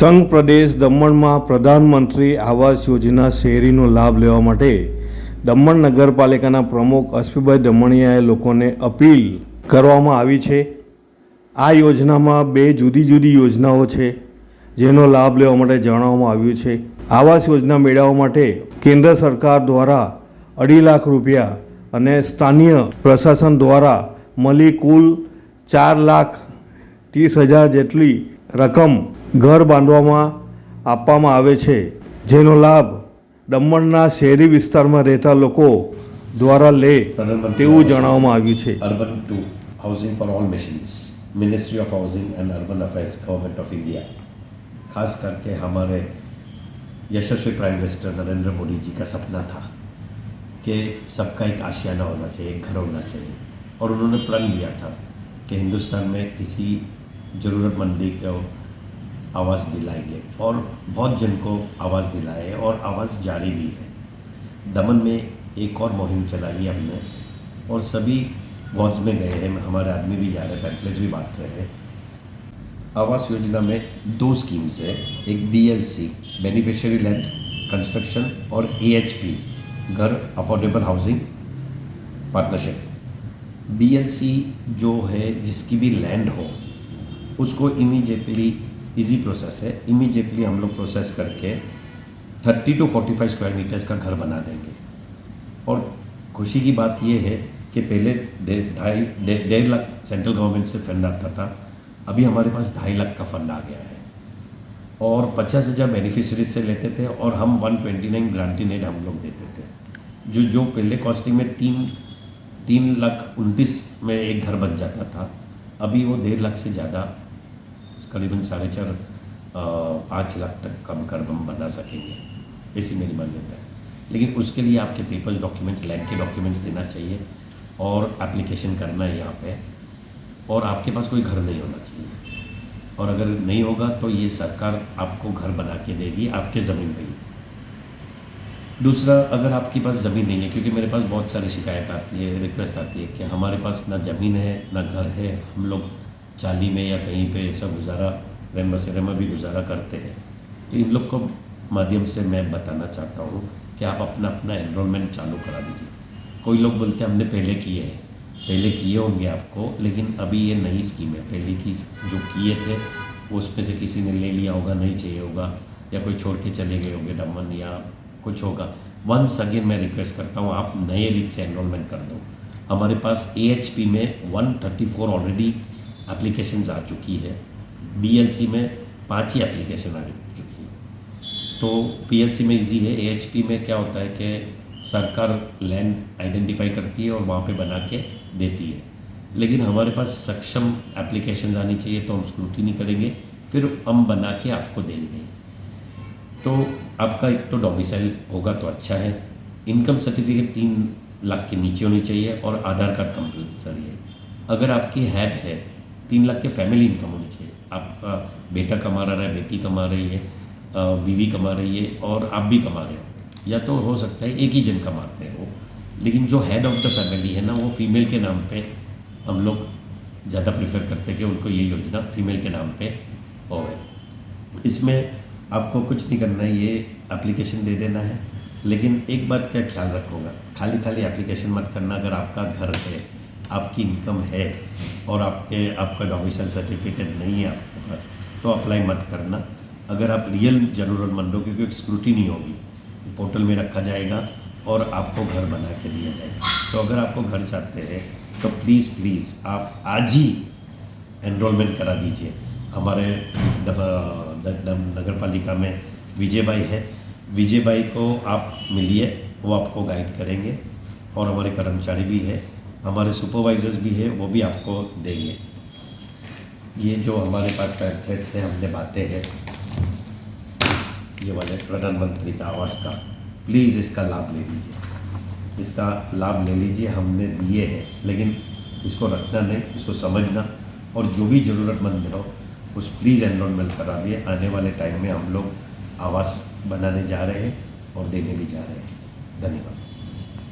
સંઘ પ્રદેશ દમણમાં પ્રધાનમંત્રી આવાસ યોજના શહેરીનો લાભ લેવા માટે દમણ નગરપાલિકાના પ્રમુખ અશ્વિભાઈ દમણિયાએ લોકોને અપીલ કરવામાં આવી છે. આ યોજનામાં બે જુદી જુદી યોજનાઓ છે, જેનો લાભ લેવા માટે જણાવવામાં આવ્યું છે. આવાસ યોજના મેળવવા માટે કેન્દ્ર સરકાર દ્વારા અઢી લાખ રૂપિયા અને સ્થાનીય પ્રશાસન દ્વારા મળી કુલ ચાર લાખ ત્રીસ હજાર જેટલી રકમ ઘર બાંધવામાં આપવામાં આવે છે જેનો લાભ દમણના શહેરી વિસ્તારમાં રહેતા લોકો દ્વારા લે પ્રધાનમંત્રી તેવું આવાસ જણાવવામાં આવ્યું છે urban two housing for all missions ministry of housing and urban affairs government of India खास करके हमारे यशस्वी प्राइम मिनिस्टर नरेंद्र मोदी जी का सपना था कि सबका एक आशियाना होना चाहिए एक घर होना चाहिए और उन्होंने प्रण लिया था कि हिंदुस्तान में किसी ज़रूरतमंदी को आवाज़ दिलाएँगे। और बहुत जन को आवाज़ दिलाए और आवाज़ जारी भी है। दमन में एक और मुहिम चलाई है हमने और सभी वार्ड्स में गए हैं। हमारे आदमी भी जा रहे हैं पैम्पलेट्स भी बांट रहे हैं। आवास योजना में दो स्कीम्स है। एक B L C beneficiary land construction और ए एच पी घर affordable housing partnership B L C जो है, जिसकी भी लैंड हो, उसको इमीडिएटली इजी प्रोसेस है। इमीडिएटली हम लोग प्रोसेस करके thirty two forty five square metres का घर बना देंगे। और खुशी की बात यह है कि पहले ढाई डेढ़ लाख सेंट्रल गवर्नमेंट से फंड आता था। अभी हमारे पास ढाई लाख का फंड आ गया है। और पचास हज़ार बेनिफिशरीज से लेते थे और हम वन ट्वेंटी नाइन ग्रांटी नेट हम लोग देते थे। जो जो पहले कॉस्टिंग में तीन तीन लाख उनतीस में एक घर बन जाता था, अभी वो डेढ़ लाख से ज़्यादा करीबन साढ़े चार पाँच लाख तक कम कर हम बना सकेंगे। ऐसी मेरी मान्यता है। लेकिन उसके लिए आपके पेपर्स डॉक्यूमेंट्स लैंड के डॉक्यूमेंट्स देना चाहिए और एप्लीकेशन करना है यहाँ पे और आपके पास कोई घर नहीं होना चाहिए। और अगर नहीं होगा तो ये सरकार आपको घर बना के देगी आपके ज़मीन पे ही। दूसरा, अगर आपके पास ज़मीन नहीं है, क्योंकि मेरे पास बहुत सारी शिकायत आती है रिक्वेस्ट आती है कि हमारे पास ना ज़मीन है, ना घर है, हम लोग चाली में या कहीं पे ऐसा गुजारा रैन बसेरे में भी गुजारा करते हैं। तो इन लोग को माध्यम से मैं बताना चाहता हूँ कि आप अपना अपना एनरोलमेंट चालू करा दीजिए। कोई लोग बोलते हैं, हमने पहले किए हैं। पहले किए होंगे आपको, लेकिन अभी ये नई स्कीम है। पहले की जो किए थे उसमें से किसी ने ले लिया होगा, नहीं चाहिए होगा, या कोई छोड़ के चले गए होंगे दमन या कुछ होगा। वंस अगेन मैं रिक्वेस्ट करता हूँ, आप नए रीत से एनरोलमेंट कर दो। हमारे पास एएचपी में 134 ऑलरेडी एप्लीकेशंस आ चुकी है। बी में पाँच ही एप्लीकेशन आ चुकी है। तो पी में इजी है। ए में क्या होता है कि सरकार लैंड आइडेंटिफाई करती है और वहाँ पे बना के देती है। लेकिन हमारे पास सक्षम एप्लीकेशन आनी चाहिए तो हम स्क्रूटिनी करेंगे। फिर हम बना के आपको दे देंगे। तो आपका एक तो डोमिसाइल होगा तो अच्छा है। इनकम सर्टिफिकेट तीन लाख के नीचे होनी चाहिए और आधार कार्ड कंपलसरी है। अगर आपकी हेड है तीन लाख के फैमिली इनकम होनी चाहिए। आपका बेटा कमा रहा है, बेटी कमा रही है बीवी कमा रही है और आप भी कमा रहे हो। या तो हो सकता है एक ही जन कमाते हैं वो लेकिन जो हेड ऑफ़ द फैमिली है ना, वो फीमेल के नाम पे हम लोग ज़्यादा प्रेफर करते हैं कि उनको ये योजना फीमेल के नाम पे होवे इसमें आपको कुछ नहीं करना है ये एप्लीकेशन दे देना है। लेकिन एक बात का ख्याल रखूँगा खाली खाली एप्लीकेशन मत करना, अगर आपका घर है आपकी इनकम है और आपके, आपका डोमिसाइल सर्टिफिकेट नहीं है आपके पास तो अप्लाई मत करना। अगर आप रियल ज़रूरतमंदों की क्योंकि स्क्रूटी नहीं होगी पोर्टल में रखा जाएगा और आपको घर बना के दिया जाएगा। तो अगर आपको घर चाहते हैं तो प्लीज़ प्लीज़ आप आज ही एनरोलमेंट करा दीजिए। हमारे नगर पालिका में विजय भाई है। विजय भाई को आप मिलिए, वो आपको गाइड करेंगे और हमारे कर्मचारी भी है। हमारे सुपरवाइजर्स भी है, वो भी आपको देंगे। ये जो हमारे पास पैम्फलेट्स हैं, हमने बातें हैं। ये वाले प्रधानमंत्री का आवास का। प्लीज़ इसका लाभ ले लीजिए। इसका लाभ ले लीजिए, हमने दिए हैं। लेकिन इसको रखना नहीं, इसको समझना। और जो भी ज़रूरतमंद हो, उस प्लीज़ एनरोलमेंट करा दिए आने वाले टाइम में हम लोग आवास बनाने जा रहे हैं और देने भी जा रहे हैं। धन्यवाद।